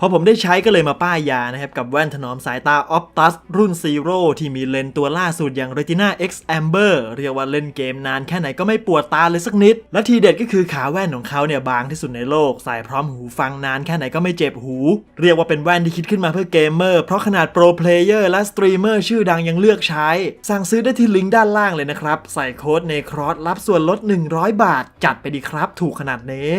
พอผมได้ใช้ก็เลยมาป้ายยานะครับ กับแว่นถนอมสายตา Optus รุ่น Zero ที่มีเลนส์ตัวล่าสุดอย่าง Retina X Amber เรียกว่าเล่นเกมนานแค่ไหนก็ไม่ปวดตาเลยสักนิด และทีเด็ดก็คือขาแว่นของเขาเนี่ยบางที่สุดในโลก ใส่พร้อมหูฟังนานแค่ไหนก็ไม่เจ็บหู เรียกว่าเป็นแว่นที่คิดขึ้นมาเพื่อเกมเมอร์ เพราะขนาดโปรเพลเยอร์และสตรีมเมอร์ชื่อดังยังเลือกใช้ สั่งซื้อได้ที่ลิงก์ด้านล่างเลยนะครับ ใส่โค้ดในครอสรับส่วนลด 100 บาท จัดไปดีครับ ถูกขนาดนี้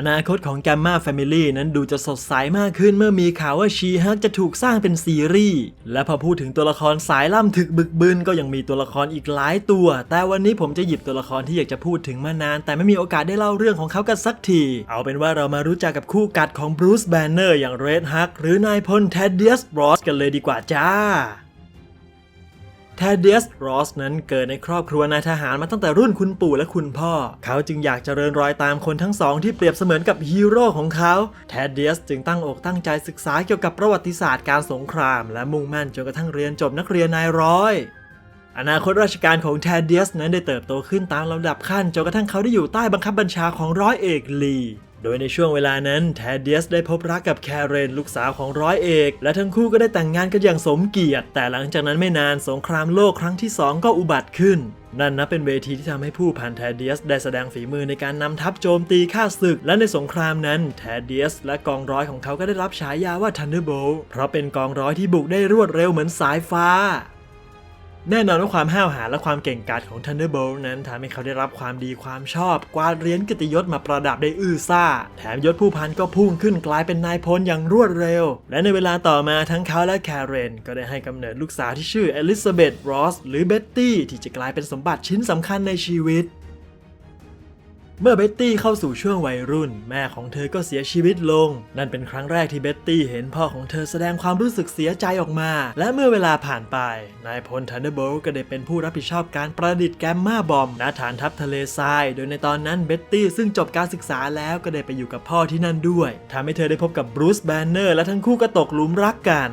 อนาคตของ Gamma Family นั้นดูจะสดใสมากขึ้นเมื่อมีข่าวว่าชีฮักจะถูกสร้างเป็นซีรีส์ และพอพูดถึงตัวละครสายล่ำถึกบึกบึนก็ยังมีตัวละครอีกหลายตัว แต่วันนี้ผมจะหยิบตัวละครที่อยากจะพูดถึงมานาน แต่ไม่มีโอกาสได้เล่าเรื่องของเขากันสักที เอาเป็นว่าเรามารู้จักกับคู่กัดของบรูซแบนเนอร์อย่างเรดฮักหรือนายพลเทดเดียสบรอสกันเลยดีกว่าจ้า ทดเดียสรอสนั้นเกิดในครอบครัวนายทหารมาตั้งแต่รุ่นคุณปู่และคุณพ่อ เขาจึงอยากเจริญรอยตามคนทั้งสองที่เปรียบเสมือนกับฮีโร่ของเขาแทดเดียสจึงตั้งอกตั้งใจศึกษาเกี่ยวกับประวัติศาสตร์การสงคราม และมุ่งมั่นจนกระทั่งเรียนจบนักเรียนนายร้อยอนาคตราชการของแทดเดียสนั้นได้เติบโตขึ้นตามลำดับขั้นจนกระทั่งเขาได้อยู่ใต้บังคับบัญชาของร้อยเอกลี โดยในช่วงเวลานั้นแทเดียสได้พบรักกับแคเรนลูกสาวของร้อยเอก และทั้งคู่ก็ได้แต่งงานกันอย่างสมเกียรติ แต่หลังจากนั้นไม่นานสงครามโลกครั้งที่ 2 ก็อุบัติขึ้น นั่นนับเป็นเวทีที่ทำให้ผู้พันแทเดียสได้แสดงฝีมือในการนำทัพโจมตีข้าศึก และในสงครามนั้นแทเดียสและกองร้อยของเขาก็ได้รับฉายาว่า Thunderbolt เพราะเป็นกองร้อยที่บุกได้รวดเร็วเหมือนสายฟ้า แน่นอนว่าความห้าวหาญและความเก่งกาจของ Thunderbolt นั้นทำให้เขาได้รับความดีความชอบ กวาดเหรียญกิติยศมาประดับได้อื้อซ่า แถมยศผู้พันก็พุ่งขึ้นกลายเป็นนายพลอย่างรวดเร็ว และในเวลาต่อมาทั้งเขาและแคเรน ก็ได้ให้กำเนิดลูกสาวที่ชื่อเอลิซาเบธรอสหรือเบ็ตตี้ที่จะกลายเป็นสมบัติชิ้นสำคัญในชีวิต เมื่อเบ็ตตี้เข้าสู่ช่วงวัยรุ่น แม่ของเธอก็เสียชีวิตลง นั่นเป็นครั้งแรกที่เบ็ตตี้เห็นพ่อของเธอแสดงความรู้สึกเสียใจออกมา และเมื่อเวลาผ่านไป นายพลทันเดอร์โบลก็ได้เป็นผู้รับผิดชอบการประดิษฐ์แกมมาบอมณฐานทัพทะเลทราย โดยในตอนนั้นเบ็ตตี้ซึ่งจบการศึกษาแล้วก็ได้ไปอยู่กับพ่อที่นั่นด้วยทำให้เธอได้พบกับบรูซแบนเนอร์และทั้งคู่ก็ตกหลุมรักกัน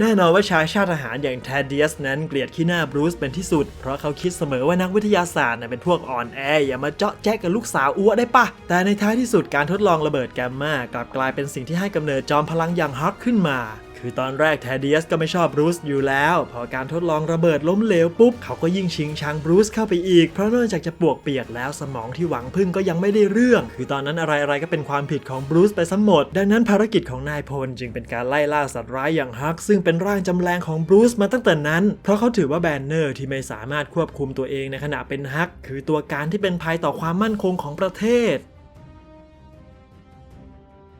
แน่นอนว่าชายชาติทหารอย่างแทดเดียสนั้นเกลียดขี้หน้าบรูซเป็นที่สุด เพราะเขาคิดเสมอว่านักวิทยาศาสตร์เป็นพวกอ่อนแออย่ามาเจาะแจ๊กกับลูกสาวอ้วได้ปะ แต่ในท้ายที่สุดการทดลองระเบิดแกมมากลับกลายเป็นสิ่งที่ให้กำเนิดจอมพลังอย่างฮักขึ้นมา คือตอนแรกแทดเดียสก็ไม่ชอบบรูซอยู่แล้ว พอการทดลองระเบิดล้มเหลวปุ๊บ เขาก็ยิ่งชิงชังบรูซเข้าไปอีก เพราะนอกจากจะปวกเปียกแล้วสมองที่หวังพึ่งก็ยังไม่ได้เรื่อง คือตอนนั้นอะไรๆก็เป็นความผิดของบรูซไปซะหมด ดังนั้นภารกิจของนายพลจึงเป็นการไล่ล่าสัตว์ร้ายอย่างฮัก ซึ่งเป็นร่างจำแรงของบรูซมาตั้งแต่นั้น เพราะเขาถือว่าแบนเนอร์ที่ไม่สามารถควบคุมตัวเองในขณะเป็นฮัก คือตัวการที่เป็นภัยต่อความมั่นคงของประเทศ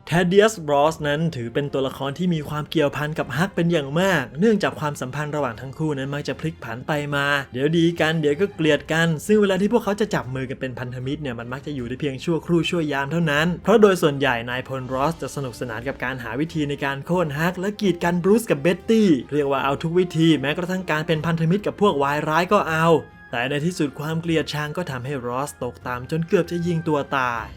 แทดเดียสบรอสนั้นถือเป็นตัวละครที่มีความเกี่ยวพันกับฮักเป็นอย่างมาก เนื่องจากความสัมพันธ์ระหว่างทั้งคู่นั้นมักจะพลิกผันไปมา เดี๋ยวดีกันเดี๋ยวก็เกลียดกัน ซึ่งเวลาที่พวกเขาจะจับมือกันเป็นพันธมิตรเนี่ยมันมักจะอยู่ได้เพียงชั่วครู่ชั่วยามเท่านั้น เพราะโดยส่วนใหญ่นายพลรอสจะสนุกสนานกับการหาวิธีในการโค่นฮักและกีดกันบรูซกับเบ็ตตี้เรียกว่าเอาทุกวิธีแม้กระทั่งการเป็นพันธมิตรกับพวกวายร้ายก็เอา แต่ในที่สุดความเกลียดชังก็ทำให้รอสตกต่ำจนเกือบจะยิงตัวตาย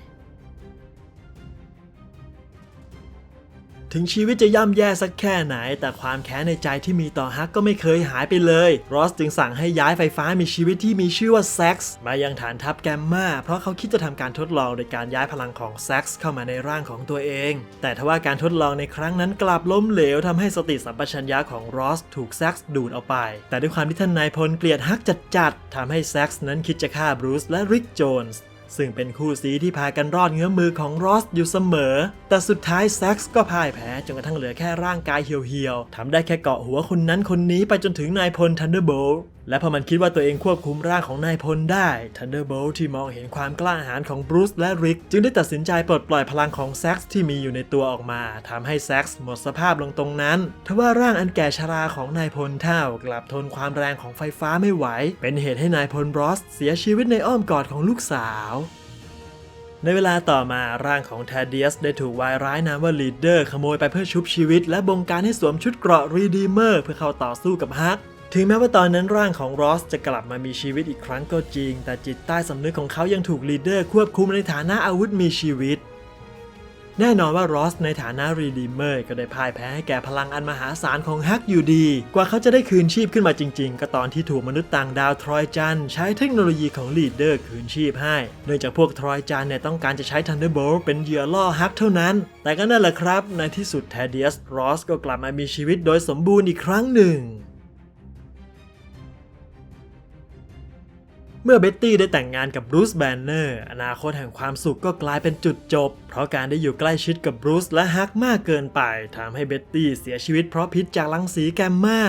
ถึงชีวิตจะย่ำแย่สักแค่ไหน แต่ความแค้นในใจที่มีต่อฮักก็ไม่เคยหายไปเลย รอสจึงสั่งให้ย้ายไฟฟ้ามีชีวิตที่มีชื่อว่าแซ็กซ์มายังฐานทัพแกมมาเพราะเขาคิดจะทำการทดลองโดยการย้ายพลังของแซ็กซ์เข้ามาในร่างของตัวเอง แต่ทว่าการทดลองในครั้งนั้นกลับล้มเหลวทำให้สติสัมปชัญญะของรอสถูกแซ็กซ์ดูดเอาไป แต่ด้วยความที่ท่านนายพลเกลียดฮักจัดๆทำให้แซ็กซ์นั้นคิดจะฆ่าบรูซและริกโจนส์ ซึ่งเป็นคู่ซีที่พากันรอดเงื้อมือของรอสอยู่เสมอ แต่สุดท้ายแซ็กซ์ก็พ่ายแพ้จนกระทั่งเหลือแค่ร่างกายเหี่ยวๆทำได้แค่เกาะหัวคนนั้นคนนี้ไปจนถึงนายพลทันเดอร์โบล และพอมันคิดว่าตัวเองควบคุมร่างของนายพลได้ทันเดอร์โบลที่มองเห็นความกล้าหาญของบรูซและริก จึงได้ตัดสินใจปลดปล่อยพลังของแซ็กซ์ที่มีอยู่ในตัวออกมาทำให้แซ็กซ์หมดสภาพลงตรงนั้น ทว่าร่างอันแก่ชราของนายพลเท่ากลับทนความแรงของไฟฟ้าไม่ไหว เป็นเหตุให้นายพลบรอสเสียชีวิตในอ้อมกอดของลูกสาวในเวลาต่อมาร่างของแทดเดียสได้ถูกวายร้ายนามว่าลีดเดอร์ขโมยไปเพื่อชุบชีวิต และบงการให้สวมชุดเกราะรีดีเมอร์เพื่อเข้าต่อสู้กับฮัก ถึงแม้ว่าตอนนั้นร่างของรอสจะกลับมามีชีวิตอีกครั้งก็จริง แต่จิตใต้สำนึกของเขายังถูกลีดเดอร์ควบคุมในฐานะอาวุธมีชีวิต แน่นอนว่ารอสในฐานะรีดีเมอร์ก็ได้พ่ายแพ้ให้แก่พลังอันมหาศาลของฮักอยู่ดี กว่าเขาจะได้คืนชีพขึ้นมาจริง ๆ ก็ตอนที่ถูกมนุษย์ต่างดาวทรอยจันใช้เทคโนโลยีของลีดเดอร์คืนชีพให้ เนื่องจากพวกทรอยจันเนี่ยต้องการจะใช้ทันเดอร์โบลเป็นเหยื่อล่อฮักเท่านั้น แต่ก็นั่นแหละครับ ในที่สุดแทเดียสรอสก็กลับมามีชีวิตโดยสมบูรณ์อีกครั้งหนึ่ง เมื่อเบ็ตตี้ได้แต่งงานกับบรูซแบนเนอร์อนาคตแห่งความสุขก็กลายเป็นจุดจบ เพราะการได้อยู่ใกล้ชิดกับบรูซและฮักมากเกินไปทำให้เบ็ตตี้เสียชีวิตเพราะพิษจากรังสีแกมมา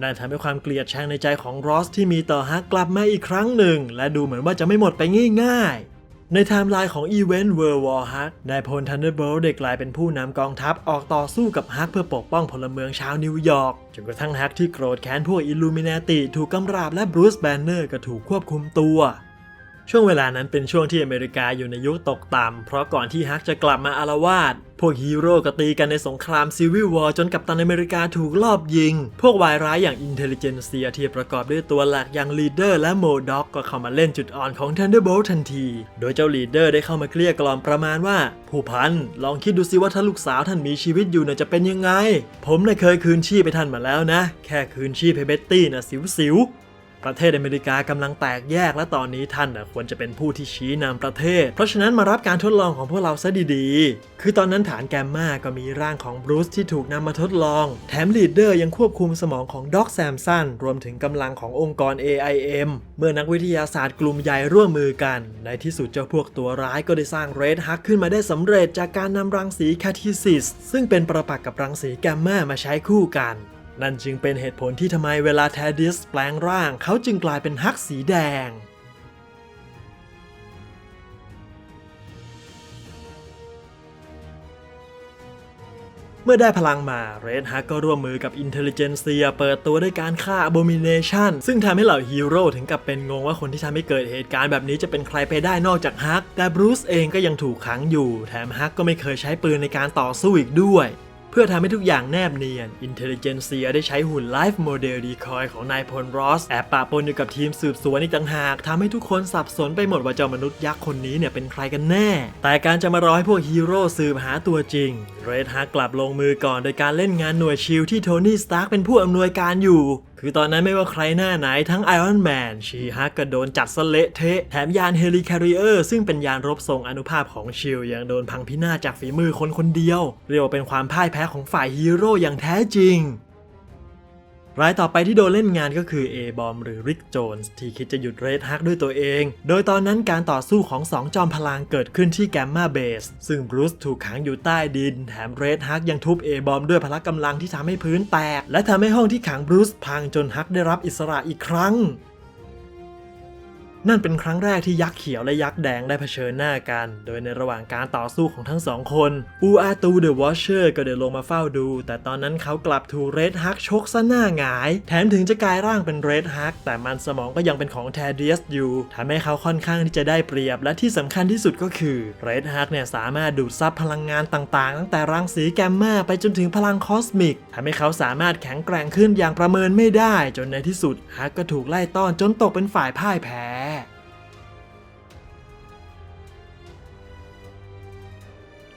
นั่นทำให้ความเกลียดชังในใจของรอสที่มีต่อฮักกลับมาอีกครั้งหนึ่ง และดูเหมือนว่าจะไม่หมดไปง่ายๆ ในไทม์ไลน์ของอีเวนต์ World War Hulk นายพลทันเดอร์เบลได้กลายเป็นผู้นำกองทัพออกต่อสู้กับฮักเพื่อปกป้องพลเมืองชาวนิวยอร์กจนกระทั่งฮักที่โกรธแค้นพวกอิลูมินาติถูกกำราบและบรูซแบนเนอร์ก็ถูกควบคุมตัว ช่วงเวลานั้นเป็นช่วงที่อเมริกาอยู่ในยุคตกต่ำ เพราะก่อนที่ฮักจะกลับมาอารวาส พวกฮีโร่ก็ตีกันในสงครามซีวิลวอร์จนกัปตันอเมริกาถูกลอบยิง พวกวายร้ายอย่างอินเทลเจนเซียที่ประกอบด้วยตัวหลักอย่างลีดเดอร์และโมด็อกก็เข้ามาเล่นจุดอ่อนของ Thunderbolt ทันที โดยเจ้าลีดเดอร์ได้เข้ามาเกลี้ยกล่อมประมาณว่า ผู้พัน ลองคิดดูสิว่าถ้าลูกสาวท่านมีชีวิตอยู่น่ะจะเป็นยังไง ผมน่ะเคยคืนชีพไปท่านมาแล้วนะ แค่คืนชีพให้เบ็ตตี้น่ะสิวๆ ประเทศอเมริกากำลังแตกแยกและตอนนี้ท่านนะควรจะเป็นผู้ที่ชี้นำประเทศ เพราะฉะนั้นมารับการทดลองของพวกเราซะดีๆ คือตอนนั้นฐานแกมมาก็มีร่างของบรูซที่ถูกนำมาทดลอง แถมลีดเดอร์ยังควบคุมสมองของด็อกแซมสันรวมถึงกำลังขององค์กร AIM เมื่อนักวิทยาศาสตร์กลุ่มใหญ่ร่วมมือกัน ในที่สุดเจ้าพวกตัวร้ายก็ได้สร้างเรดฮักขึ้นมาได้สำเร็จจากการนำรังสีแคทิซิสซึ่งเป็นประปักษ์กับรังสีแกมมามาใช้คู่กัน นั่นจึงเป็นเหตุผลที่ทำไมเวลาแทดิสแปลงร่าง เขาจึงกลายเป็นฮักสีแดง เมื่อได้พลังมาเรดฮักก็ร่วมมือกับอินเทลเจนเซียเปิดตัวด้วยการฆ่า Abomination ซึ่งทำให้เหล่าฮีโร่ถึงกับเป็นงงว่าคนที่ทำให้เกิดเหตุการณ์แบบนี้จะเป็นใครไปได้นอกจากฮัก แต่บรูซเองก็ยังถูกขังอยู่ แถมฮักก็ไม่เคยใช้ปืนในการต่อสู้อีกด้วย พื่อทำให้ทุกอย่างแนบเนียน อินเทลเจนเซียได้ใช้หุ่นไลฟ์โมเดลดีคอยของนายพลรอส แอบปะปนอยู่กับทีมสืบสวนอีกต่างหากทำให้ทุกคนสับสนไปหมดว่าเจ้ามนุษย์ยักษ์คนนี้เนี่ยเป็นใครกันแน่ แต่การจะมารอให้พวกฮีโร่สืบหาตัวจริง เรดฮักกลับลงมือก่อนโดยการเล่นงานหน่วยชิลที่โทนี่สตาร์กเป็นผู้อำนวยการอยู่ คือตอนนั้นไม่ว่าใครหน้าไหนทั้งไอรอนแมนชีฮักก็โดนจัดสเละเทะ แถมยานเฮลิคาริเออร์ซึ่งเป็นยานรบทรงอนุภาพของชิลยังโดนพังพินาศจากฝีมือคนคนเดียว เรียกว่าเป็นความพ่ายแพ้ของฝ่ายฮีโร่อย่างแท้จริง รายต่อไปที่โดนเล่นงานก็คือเอบอมหรือริกโจนส์ที่คิดจะหยุดเรดฮักด้วยตัวเอง โดยตอนนั้นการต่อสู้ของสองจอมพลังเกิดขึ้นที่แกมมาเบสซึ่งบรูซถูกขังอยู่ใต้ดิน แถมเรดฮักยังทุบเอบอมด้วยพละกำลังที่ทำให้พื้นแตก และทำให้ห้องที่ขังบรูซพังจนฮักได้รับอิสระอีกครั้ง นั่นเป็นครั้งแรกที่ยักษ์เขียวและยักษ์แดงได้เผชิญหน้ากัน โดยในระหว่างการต่อสู้ของทั้งสองคน อูอาตูเดอะวอชเชอร์ก็เดินลงมาเฝ้าดู แต่ตอนนั้นเขากลับถูกเรดฮักชกซะหน้าหงาย แถมถึงจะกลายร่างเป็นเรดฮักแต่มันสมองก็ยังเป็นของแทเดียสอยู่ทำให้เขาค่อนข้างที่จะได้เปรียบ และที่สำคัญที่สุดก็คือเรดฮักเนี่ยสามารถดูดซับพลังงานต่างๆ ตั้งแต่รังสีแกมมาไปจนถึงพลังคอสมิกทำให้เขาสามารถแข็งแกร่งขึ้นอย่างประเมินไม่ได้ จนในที่สุดฮักก็ถูกไล่ต้อนจนตกเป็นฝ่ายพ่ายแพ้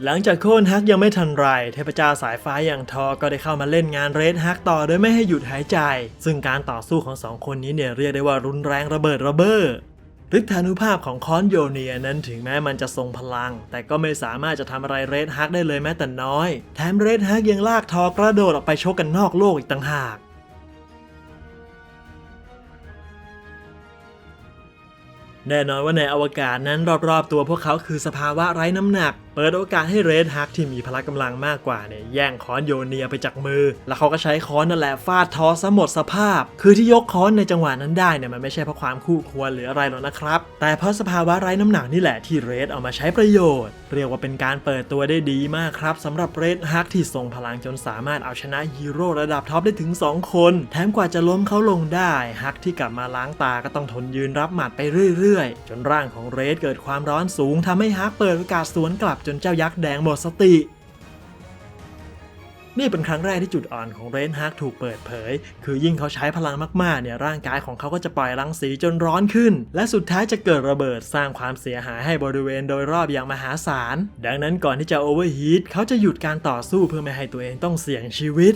หลังจากโค่นฮักยังไม่ทันไร เทพเจ้าสายฟ้าอย่างทอก็ได้เข้ามาเล่นงานเรดฮักต่อโดยไม่ให้หยุดหายใจ ซึ่งการต่อสู้ของสองคนนี้เนี่ยเรียกได้ว่ารุนแรงระเบิดระเบ้อฤทธานุภาพของคอนโยเนียนั้นถึงแม้มันจะทรงพลัง แต่ก็ไม่สามารถจะทำอะไรเรดฮักได้เลยแม้แต่น้อย แถมเรดฮักยังลากทอกระโดดออกไปชกกันนอกโลกอีกต่างหาก แน่นอนว่าในอวกาศนั้นรอบๆ ตัวพวกเขาคือสภาวะไร้น้ำหนัก เปิดโอกาสให้เรดฮักที่มีพละกำลังมากกว่าเนี่ยแย่งค้อนโยเนียไปจากมือ แล้วเขาก็ใช้ค้อนนั่นแหละฟาดทอซะหมดสภาพ คือที่ยกค้อนในจังหวะนั้นได้เนี่ยมันไม่ใช่เพราะความคู่ควรหรืออะไรหรอกนะครับ แต่เพราะสภาวะไร้น้ำหนักนี่แหละที่เรดเอามาใช้ประโยชน์ เรียกว่าเป็นการเปิดตัวได้ดีมากครับสำหรับเรดฮักที่ทรงพลังจนสามารถเอาชนะฮีโร่ระดับท็อปได้ถึง 2 คน แถมกว่าจะล้มเขาลงได้ฮักที่กลับมาล้างตาก็ต้องทนยืนรับหมัดไปเรื่อยๆ จนร่างของเรดเกิดความร้อนสูงทำให้ฮักเปิดโอกาสสวนกลับจนเจ้ายักษ์แดงหมดสติ นี่เป็นครั้งแรกที่จุดอ่อนของเรนฮาร์กถูกเปิดเผย คือยิ่งเขาใช้พลังมากๆเนี่ยร่างกายของเขาก็จะปล่อยรังสีจนร้อนขึ้น และสุดท้ายจะเกิดระเบิดสร้างความเสียหายให้บริเวณโดยรอบอย่างมหาศาล ดังนั้นก่อนที่จะโอเวอร์ฮีทเขาจะหยุดการต่อสู้เพื่อไม่ให้ตัวเองต้องเสี่ยงชีวิต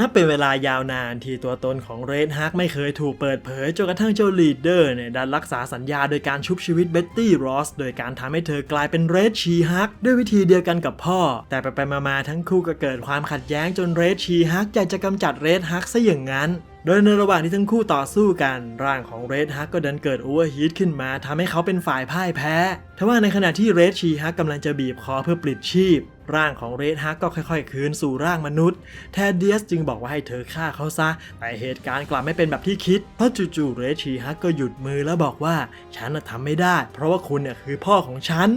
นับเป็นเวลายาวนานที่ตัวตนของเรดฮักไม่เคยถูกเปิดเผยจนกระทั่งเจ้าลีดเดอร์เนี่ยดันรักษาสัญญาโดยการชุบชีวิตเบ็ตตี้รอสโดยการทำให้เธอกลายเป็นเรดชีฮักด้วยวิธีเดียวกันกับพ่อ แต่ไปไปๆมาๆทั้งคู่ก็เกิดความขัดแย้งจนเรดชีฮักอยากจะกำจัดเรดฮักซะอย่างนั้นโดยในระหว่างที่ทั้งคู่ต่อสู้กัน ร่างของเรดฮักก็ดันเกิดโอเวอร์ฮีทขึ้นมาทำให้เขาเป็นฝ่ายพ่ายแพ้ทว่าในขณะที่เรดชีฮักกำลังจะบีบคอเพื่อปลิดชีพ ร่างของเรดฮักก็ค่อยๆ คืนสู่ร่างมนุษย์ แทดเดียสจึงบอกว่าให้เธอฆ่าเขาซะ แต่เหตุการณ์กลับไม่เป็นแบบที่คิด เพราะจู่ๆเรดชีฮักก็หยุดมือแล้วบอกว่า ฉันทำไม่ได้ เพราะว่าคุณเนี่ยคือพ่อของฉัน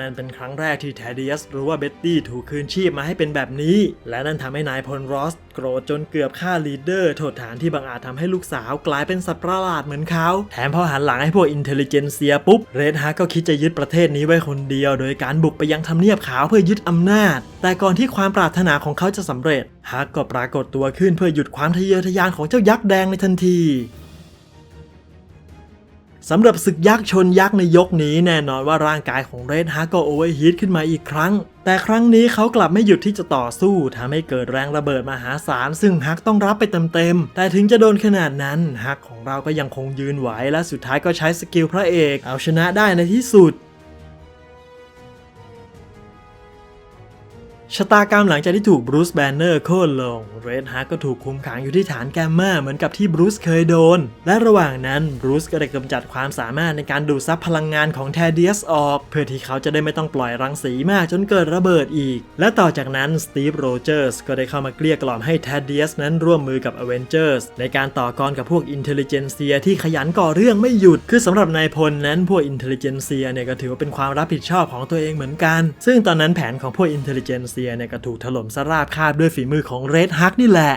นั่นเป็นครั้งแรกที่แทเดียสรู้ว่าเบ็ตตี้ถูกคืนชีพมาให้เป็นแบบนี้ และนั่นทำให้นายพลรอสโกรธจนเกือบฆ่าลีดเดอร์โทษฐานที่บังอาจทำให้ลูกสาวกลายเป็นสัตว์ประหลาดเหมือนเขา แถมพอหันหลังให้พวกอินเทลเจนเซียปุ๊บ เรดฮาร์ก็คิดจะยึดประเทศนี้ไว้คนเดียว โดยการบุกไปยังทำเนียบขาวเพื่อยึดอำนาจ แต่ก่อนที่ความปรารถนาของเขาจะสำเร็จฮักก็ปรากฏตัวขึ้นเพื่อหยุดความทะเยอทะยานของเจ้ายักษ์แดงในทันที สำหรับศึกยักษ์ชนยักษ์ในยกนี้แน่นอนว่าร่างกายของเรดฮาร์ก็โอเวอร์ฮีทขึ้นมาอีกครั้ง แต่ครั้งนี้เขากลับไม่หยุดที่จะต่อสู้ทำให้เกิดแรงระเบิดมหาศาล ซึ่งฮักต้องรับไปเต็มๆ แต่ถึงจะโดนขนาดนั้นฮักของเราก็ยังคงยืนไหวและสุดท้ายก็ใช้สกิลพระเอก เอาชนะได้ในที่สุด ชะตากรรมหลังจากที่ถูกบรูซแบนเนอร์โค่นลง เรดฮาร์ก็ถูกคุมขังอยู่ที่ฐานแกมมาเหมือนกับที่บรูซเคยโดน และระหว่างนั้นบรูซก็ได้กำจัดความสามารถในการดูดซับพลังงานของแทเดียสออก เพื่อที่เขาจะได้ไม่ต้องปล่อยรังสีมากจนเกิดระเบิดอีก และต่อจากนั้นสตีฟโรเจอร์สก็ได้เข้ามาเกลี้ยกล่อมให้แทเดียสนั้นร่วมมือกับอเวนเจอร์สในการต่อกรกับพวกอินเทลเจนเซียที่ขยันก่อเรื่องไม่หยุด คือสำหรับนายพลนั้นพวกอินเทลเจนเซียเนี่ยก็ถือว่าเป็นความรับผิดชอบของตัวเองเหมือนกัน ซึ่งตอนนั้นแผนของพวกอินเทลเจนเซียเนี่ยก็ถูกถล่มสราบคาบด้วยฝีมือของเรดฮักนี่แหละ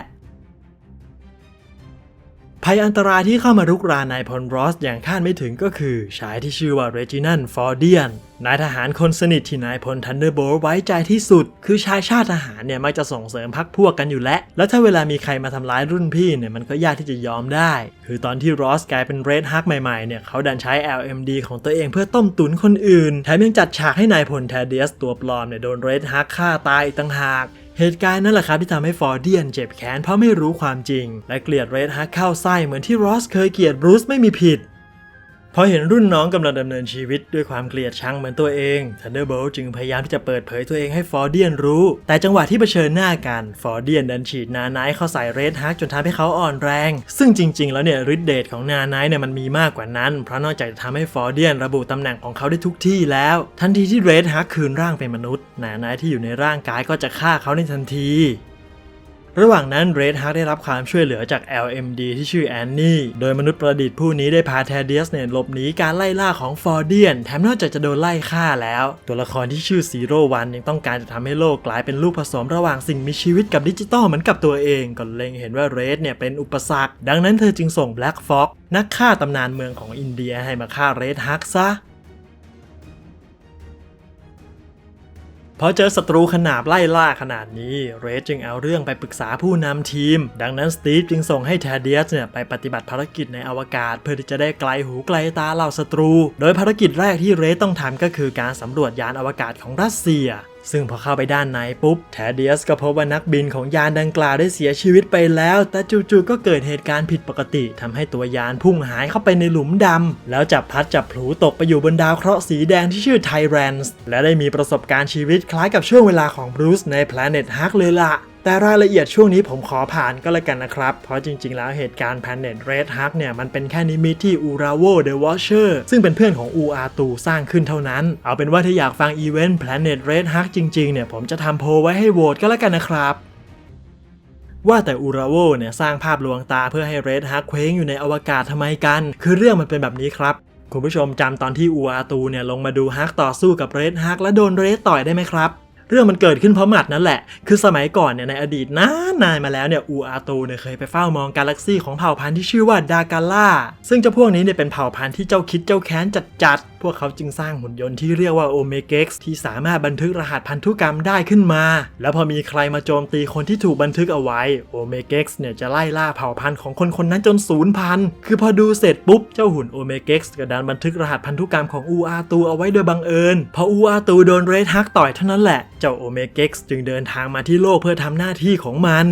ภัยอันตรายที่เข้ามารุกรานนายพลรอสอย่างคาดไม่ถึงก็คือ ชายที่ชื่อว่าเรจินันฟอร์เดียน นายทหารคนสนิทที่นายพลทันเดอร์โบลไว้ใจที่สุด คือชายชาติทหารเนี่ยมักจะส่งเสริมพักพวกกันอยู่แล้ว แล้วถ้าเวลามีใครมาทำร้ายรุ่นพี่เนี่ยมันก็ยากที่จะยอมได้ คือตอนที่รอสกลายเป็นเรดฮักใหม่ๆเนี่ยเขาดันใช้ LMD ของตัวเองเพื่อต้มตุ๋นคนอื่น แถมยังจัดฉากให้นายพลแทเดียสตัวปลอมเนี่ยโดนเรดฮักฆ่าตายอีกต่างหาก เหตุการณ์นั่นแหละครับที่ทำให้ฟอร์เดียนเจ็บแขนเพราะไม่รู้ความจริง และเกลียดเรดฮักเข้าไส้เหมือนที่รอสเคยเกลียดบรูซไม่มีผิด พอเห็นรุ่นน้องกำลังดำเนินชีวิตด้วยความเกลียดชังเหมือนตัวเองทันเดอร์โบลจึงพยายามที่จะเปิดเผยตัวเองให้ฟอร์เดียนรู้ แต่จังหวะที่เผชิญหน้ากันฟอร์เดียนดันฉีดนาไนท์เข้าใส่เรดฮักจนทำให้เขาอ่อนแรง ซึ่งจริง ๆ แล้วเนี่ยฤทธิ์เดชของนาไนท์เนี่ยมันมีมากกว่านั้น เพราะนอกจากจะทำให้ฟอร์เดียนระบุตำแหน่งของเขาได้ทุกที่แล้ว ทันทีที่เรดฮักคืนร่างเป็นมนุษย์ นาไนท์ที่อยู่ในร่างกายก็จะฆ่าเขาในทันที ระหว่างนั้นเรดฮักได้รับความช่วยเหลือจาก LMD ที่ชื่อแอนนี่ โดยมนุษย์ประดิษฐ์ผู้นี้ได้พาแทเดียสเนี่ยหลบหนีการไล่ล่าของฟอร์เดียน แถมนอกจากจะโดนไล่ฆ่าแล้ว ตัวละครที่ชื่อซีโร่วันยังต้องการจะทำให้โลกกลายเป็นลูกผสมระหว่างสิ่งมีชีวิตกับดิจิตอลเหมือนกับตัวเองก็เล็งเห็นว่าเรดเนี่ยเป็นอุปสรรค ดังนั้นเธอจึงส่งแบล็กฟ็อกนักฆ่าตำนานเมืองของอินเดียให้มาฆ่าเรดฮักซะ พอเจอศัตรูขนาบไล่ล่าขนาดนี้ เรดจึงเอาเรื่องไปปรึกษาผู้นำทีม ดังนั้นสตีฟจึงส่งให้แทเดียสเนี่ยไปปฏิบัติภารกิจในอวกาศ เพื่อที่จะได้ไกลหูไกลตาเหล่าศัตรู โดยภารกิจแรกที่เรดต้องทำก็คือการสำรวจยานอวกาศของรัสเซีย ซึ่งพอเข้าไปด้านในปุ๊บแทเดียสก็พบว่านักบินของยานดังกล่าวได้เสียชีวิตไปแล้ว แต่จู่ๆก็เกิดเหตุการณ์ผิดปกติทำให้ตัวยานพุ่งหายเข้าไปในหลุมดำแล้วจับพัดจับผลูตกไปอยู่บนดาวเคราะห์สีแดงที่ชื่อไทแรนส์และได้มีประสบการณ์ชีวิตคล้ายกับช่วงเวลาของบรูซใน Planet Hulk เลยล่ะ แต่รายละเอียดช่วงนี้ผมขอผ่านก็แล้วกันนะครับ เพราะจริงๆ แล้วเหตุการณ์ Planet Red Hulk เนี่ย มันเป็นแค่นิมิตที่อูราโวเดอะวอชเชอร์ซึ่งเป็นเพื่อนของอูอาตูสร้างขึ้นเท่านั้น เอาเป็นว่าถ้าอยากฟังอีเวนต์ Planet Red Hulk จริงๆ เนี่ย ผมจะทำโพลไว้ให้โหวตก็แล้วกันนะครับว่าแต่อูราโวเนี่ยสร้างภาพลวงตาเพื่อให้เรดฮักเคว้งอยู่ในอวกาศทำไมกัน คือเรื่องมันเป็นแบบนี้ครับ คุณผู้ชมจำตอนที่อูอาตูเนี่ยลงมาดูฮักต่อสู้กับเรดฮักและโดนเรดต่อยได้ไหมครับ เรื่องมันเกิดขึ้นเพราะหมัดนั่นแหละ คือสมัยก่อนเนี่ยในอดีตนานนานมาแล้วเนี่ยอูอาตูเนี่ยเคยไปเฝ้ามองกาแล็กซี่ของเผ่าพันธุ์ที่ชื่อว่าดากาล่าซึ่งเจ้าพวกนี้เนี่ยเป็นเผ่าพันธุ์ที่เจ้าคิดเจ้าแค้นจัด พวกเขาจึงสร้างหุ่นยนต์ที่เรียกว่าโอเมเก็กที่สามารถบันทึกรหัสพันธุกรรมได้ขึ้นมา แล้วพอมีใครมาโจมตีคนที่ถูกบันทึกเอาไว้โอเมเก็กเนี่ยจะไล่ล่าเผ่าพันธุ์ของคนคนนั้นจนสูญพันธุ์คือพอดูเสร็จปุ๊บเจ้าหุ่นโอเมเก็กก็ดันบันทึกรหัสพันธุกรรมของอูอาตูเอาไว้โดยบังเอิญพออูอาตูโดนเรดฮักต่อยเท่านั้นแหละเจ้าโอเมเก็กจึงเดินทางมาที่โลกเพื่อทำหน้าที่ของมัน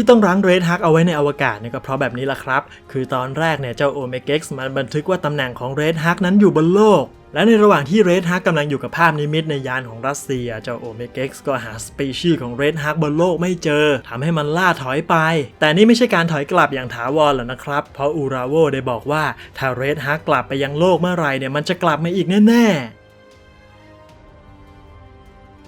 ที่ต้องรั้งเรดฮักเอาไว้ในอวกาศเนี่ยก็เพราะแบบนี้ละครับ คือตอนแรกเนี่ยเจ้าโอเมเก็กมันบันทึกว่าตำแหน่งของเรดฮักนั้นอยู่บนโลก และในระหว่างที่เรดฮักกำลังอยู่กับภาพนิมิตในยานของรัสเซีย เจ้าโอเมเก็กก็หาสปีชีส์ของเรดฮักบนโลกไม่เจอทำให้มันล่าถอยไป แต่นี่ไม่ใช่การถอยกลับอย่างถาวรหรอกนะครับ เพราะอูราโวได้บอกว่าถ้าเรดฮักกลับไปยังโลกเมื่อไรเนี่ยมันจะกลับมาอีกแน่ๆ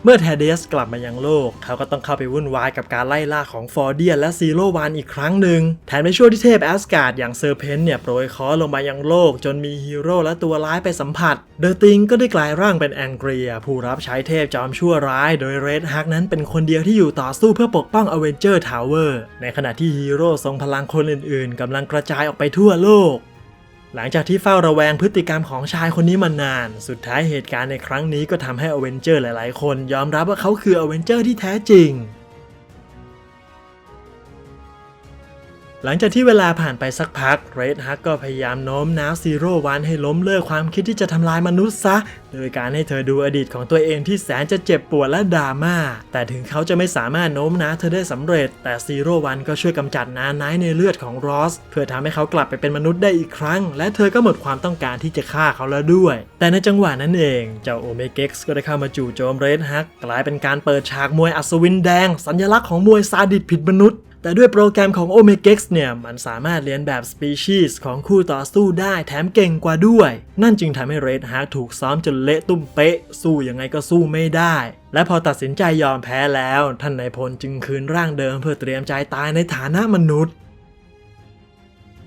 เมื่อแทเดสกลับมายังโลก เขาก็ต้องเข้าไปวุ่นวายกับการไล่ล่าของฟอร์เดียและซีโรวานอีกครั้งหนึ่ง แถมในช่วงที่เทพแอสการ์ดอย่างเซอร์เพนเนี่ยโปรยคอลงมายังโลก จนมีฮีโร่และตัวร้ายไปสัมผัส เดอะติงก็ได้กลายร่างเป็นแองเกรีย ผู้รับใช้เทพจอมชั่วร้าย โดยเรดฮักนั้นเป็นคนเดียวที่อยู่ต่อสู้เพื่อปกป้องอเวนเจอร์ทาวเวอร์ในขณะที่ฮีโร่ทรงพลังคนอื่นๆกำลังกระจายออกไปทั่วโลก หลังจากที่เฝ้าระแวงพฤติกรรมของชายคนนี้มานาน สุดท้ายเหตุการณ์ในครั้งนี้ก็ทำให้อเวนเจอร์หลายๆ คน ยอมรับว่าเขาคืออเวนเจอร์ที่แท้จริง หลังจากที่เวลาผ่านไปสักพักเรดฮักก็พยายามโน้มน้าวซีโร่วันให้ล้มเลิกความคิดที่จะทำลายมนุษย์ซะ โดยการให้เธอดูอดีตของตัวเองที่แสนจะเจ็บปวดและดราม่า แต่ถึงเขาจะไม่สามารถโน้มน้าวเธอได้สำเร็จ แต่ซีโร่วันก็ช่วยกำจัดนาไนในเลือดของรอส เพื่อทำให้เขากลับไปเป็นมนุษย์ได้อีกครั้ง และเธอก็หมดความต้องการที่จะฆ่าเขาแล้วด้วย แต่ในจังหวะนั้นเองเจ้าโอเมเก็กซ์ก็ได้เข้ามาจู่โจมเรดฮักกลายเป็นการเปิดฉากมวยอัศวินแดง สัญลักษณ์ของมวยซาดิสผิดมนุษย์ แต่ด้วยโปรแกรมของ o m e g a x เนี่ย มันสามารถเรียนแบบสปีชีส์ของคู่ต่อสู้ได้แถมเก่งกว่าด้วย นั่นจึงทำให้เรดฮาร์ถูกซ้อมจนเละตุ้มเป๊ะ สู้ยังไงก็สู้ไม่ได้ และพอตัดสินใจยอมแพ้แล้ว ท่านนายพลจึงคืนร่างเดิมเพื่อเตรียมใจตายในฐานะมนุษย์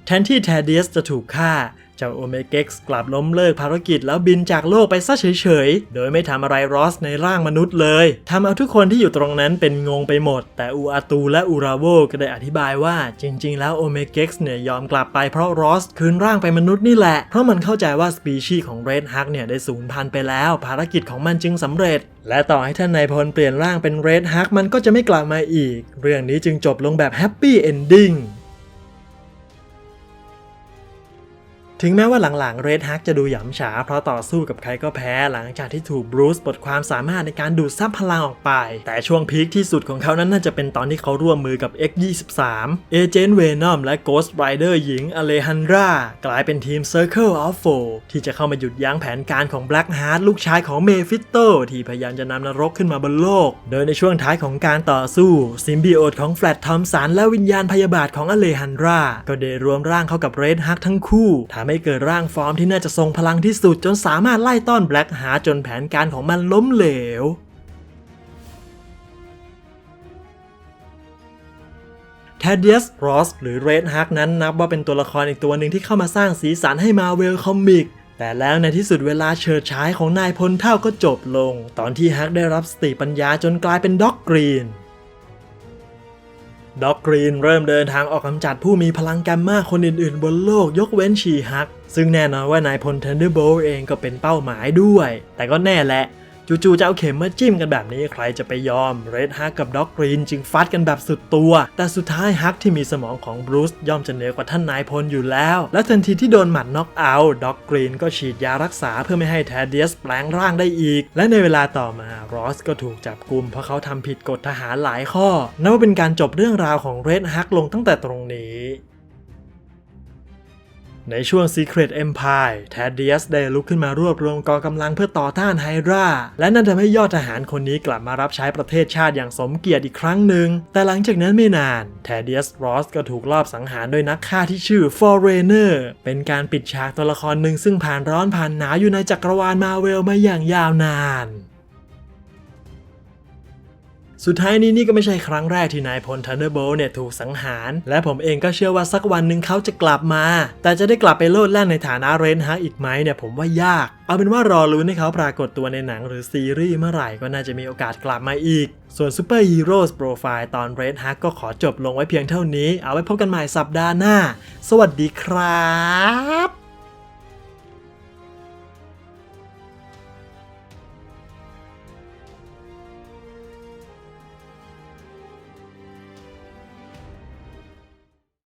แทนที่แทเดียสจะถูกฆ่า เจ้าโอเมเก็กกลับล้มเลิกภารกิจแล้วบินจากโลกไปซะเฉยๆ โดยไม่ทำอะไรรอสในร่างมนุษย์เลยทำเอาทุกคนที่อยู่ตรงนั้นเป็นงงไปหมด แต่อูอาตูและอูราโวก็ได้อธิบายว่าจริง ๆ แล้วโอเมเก็กเนี่ยยอมกลับไปเพราะรอสคืนร่างไปมนุษย์นี่แหละ เพราะมันเข้าใจว่าสปีชีส์ของเรดฮักเนี่ยได้สูญพันธุ์ไปแล้ว ภารกิจของมันจึงสำเร็จ และต่อให้ท่านนายพลเปลี่ยนร่างเป็นเรดฮักมันก็จะไม่กลับมาอีก เรื่องนี้จึงจบลงแบบแฮปปี้เอนดิ้ง ถึงแม้ว่าหลังๆเรดฮักจะดูหยำฉาเพราะต่อสู้กับใครก็แพ้หลังจากที่ถูกบรูซปลดความสามารถในการดูดซับพลังออกไป แต่ช่วงพีคที่สุดของเขานั้นน่าจะเป็นตอนที่เขาร่วมมือกับ X23 เอเจนต์เวนอมและ Ghost Rider หญิงอเลฮันดรากลายเป็นทีม Circle of Four ที่จะเข้ามาหยุดยั้งแผนการของ Black Heart ลูกชายของเมฟิโตที่พยายามจะนำนรกขึ้นมาบนโลก โดยในช่วงท้ายของการต่อสู้ซิมบิโอตของแฟลตทอมสันและวิญญาณพยาบาทของอเลฮันดราก็ได้รวมร่างเข้ากับเรดฮักทั้งคู่ทำให้เกิดร่างฟอร์มที่น่าจะทรงพลังที่สุดจนสามารถไล่ต้อนแบล็กฮาจนแผนการของมันล้มเหลวแทดเดียสรอสหรือเรดฮักนั้นนับว่าเป็นตัวละครอีกตัวหนึ่งที่เข้ามาสร้างสีสันให้มาเวลคอมิก แต่แล้วในที่สุดเวลาเฉิดฉายของนายพลเท่าก็จบลง ตอนที่ฮักได้รับสติปัญญาจนกลายเป็นด็อกกรีน ด็อกกรีนเริ่มเดินทางออกกำจัดผู้มีพลังแกมมาคนอื่นๆ บนโลกยกเว้นชีฮัก ซึ่งแน่นอนว่านายพลเทนเดอร์โบลเองก็เป็นเป้าหมายด้วย แต่ก็แน่แหละ จู่ๆจะเอาเข็มมาจิ้มกันแบบนี้ใครจะไปยอม เรดฮักกับด็อกกรีนจึงฟัดกันแบบสุดตัว แต่สุดท้ายฮักที่มีสมองของบรูซย่อมจะเหนือกว่าท่านนายพลอยู่แล้ว และทันทีที่โดนหมัดน็อกเอาท์ด็อกกรีนก็ฉีดยารักษาเพื่อไม่ให้แทดเดียสแปลงร่างได้อีก และในเวลาต่อมารอสก็ถูกจับกุมเพราะเขาทำผิดกฎทหารหลายข้อนับว่าเป็นการจบเรื่องราวของเรดฮักลงตั้งแต่ตรงนี้ ในช่วง Secret Empire แทดเดียสได้ลุกขึ้นมารวบรวมกองกำลังเพื่อต่อต้านไฮดรา และนั่นทำให้ยอดทหารคนนี้กลับมารับใช้ประเทศชาติอย่างสมเกียรติอีกครั้งหนึ่ง แต่หลังจากนั้นไม่นาน แทดเดียสรอสก็ถูกลอบสังหารโดยนักฆ่าที่ชื่อ Foreigner เป็นการปิดฉากตัวละครหนึ่งซึ่งผ่านร้อนผ่านหนาวอยู่ในจักรวาลมาเวลมาอย่างยาวนาน สุดท้ายนี้นี่ก็ไม่ใช่ครั้งแรกที่นายพลทันเดอร์โบเนี่ยถูกสังหาร และผมเองก็เชื่อว่าสักวันหนึ่งเขาจะกลับมา แต่จะได้กลับไปโลดแล่นในฐานะเรนฮักอีกไหมเนี่ยผมว่ายาก เอาเป็นว่ารอลุ้นให้เขาปรากฏตัวในหนังหรือซีรีส์เมื่อไหร่ก็น่าจะมีโอกาสกลับมาอีก ส่วนซูเปอร์ฮีโร่โปรไฟล์ตอนเรนฮักก็ขอจบลงไว้เพียงเท่านี้ เอาไว้พบกันใหม่สัปดาห์หน้า สวัสดีครับ